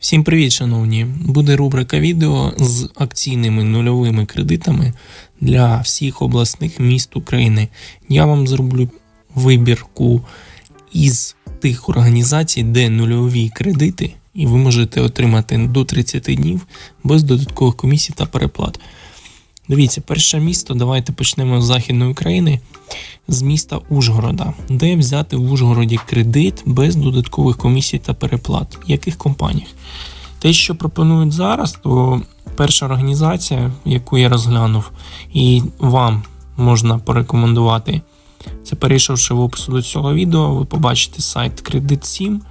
Всім привіт, шановні! Буде рубрика відео з акційними нульовими кредитами для всіх обласних міст України. Я вам зроблю вибірку із тих організацій, де нульові кредити, і ви можете отримати до 30 днів без додаткових комісій та переплат. Дивіться, перше місто. Давайте почнемо з Західної України, з міста Ужгорода, де взяти в Ужгороді кредит без додаткових комісій та переплат. Яких компаніях? Те, що пропонують зараз, то перша організація, яку я розглянув, і вам можна порекомендувати. Це перейшовши в опису до цього відео, ви побачите сайт Кредит 7 з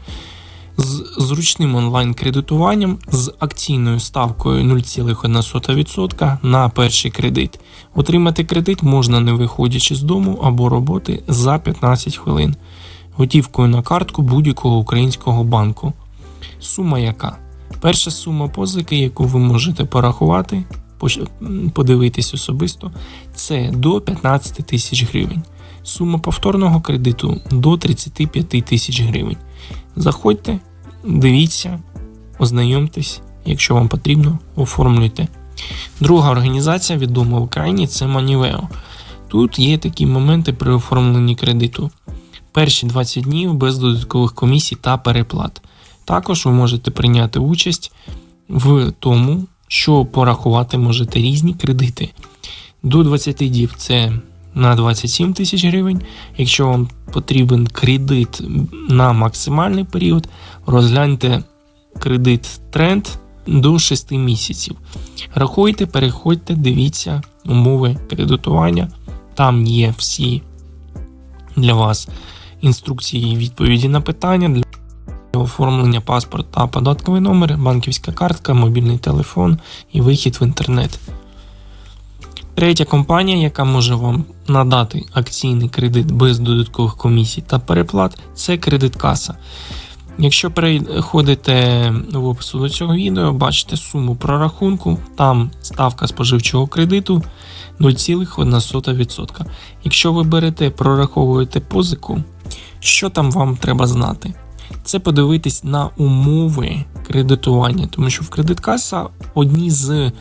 зручним онлайн-кредитуванням з акційною ставкою 0,1% на перший кредит. Отримати кредит можна не виходячи з дому або роботи за 15 хвилин, готівкою на картку будь-якого українського банку. Сума яка? Перша сума позики, яку ви можете порахувати, подивитись особисто, це до 15 тисяч гривень. Сума повторного кредиту до 35 тисяч гривень. Заходьте, дивіться, ознайомтесь, якщо вам потрібно, оформлюйте. Друга організація, відома в Україні, це Maniveo. Тут є такі моменти при оформленні кредиту. Перші 20 днів без додаткових комісій та переплат. Також ви можете прийняти участь в тому, що порахувати можете різні кредити. До 20 діб це на 27 тисяч гривень. Якщо вам потрібен кредит на максимальний період, розгляньте кредит тренд до 6 місяців. Рахуйте, переходьте, дивіться умови кредитування. Там є всі для вас інструкції і відповіді на питання. Для оформлення паспорт та податковий номер, банківська картка, мобільний телефон і вихід в інтернет. Третя компанія, яка може вам надати акційний кредит без додаткових комісій та переплат, це кредиткаса. Якщо переходите в опису до цього відео, бачите суму прорахунку, там ставка споживчого кредиту 0,1%. Якщо ви берете, прораховуєте позику, що там вам треба знати? Це подивитись на умови кредитування, тому що в кредиткаса одні з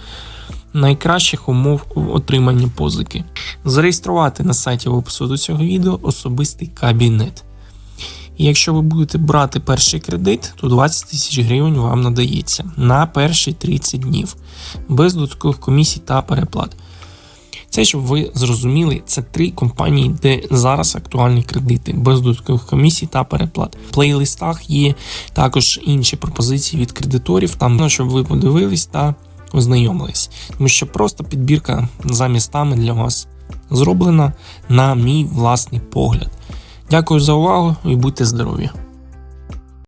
найкращих умов отримання позики. Зареєструвати на сайті в опису до цього відео особистий кабінет. І якщо ви будете брати перший кредит, то 20 тисяч гривень вам надається на перші 30 днів без додаткових комісій та переплат. Це, щоб ви зрозуміли, це три компанії, де зараз актуальні кредити без додаткових комісій та переплат. В плейлистах є також інші пропозиції від кредиторів, там щоб ви подивились та ознайомились. Тому що просто підбірка за містами для вас зроблена на мій власний погляд. Дякую за увагу і будьте здорові!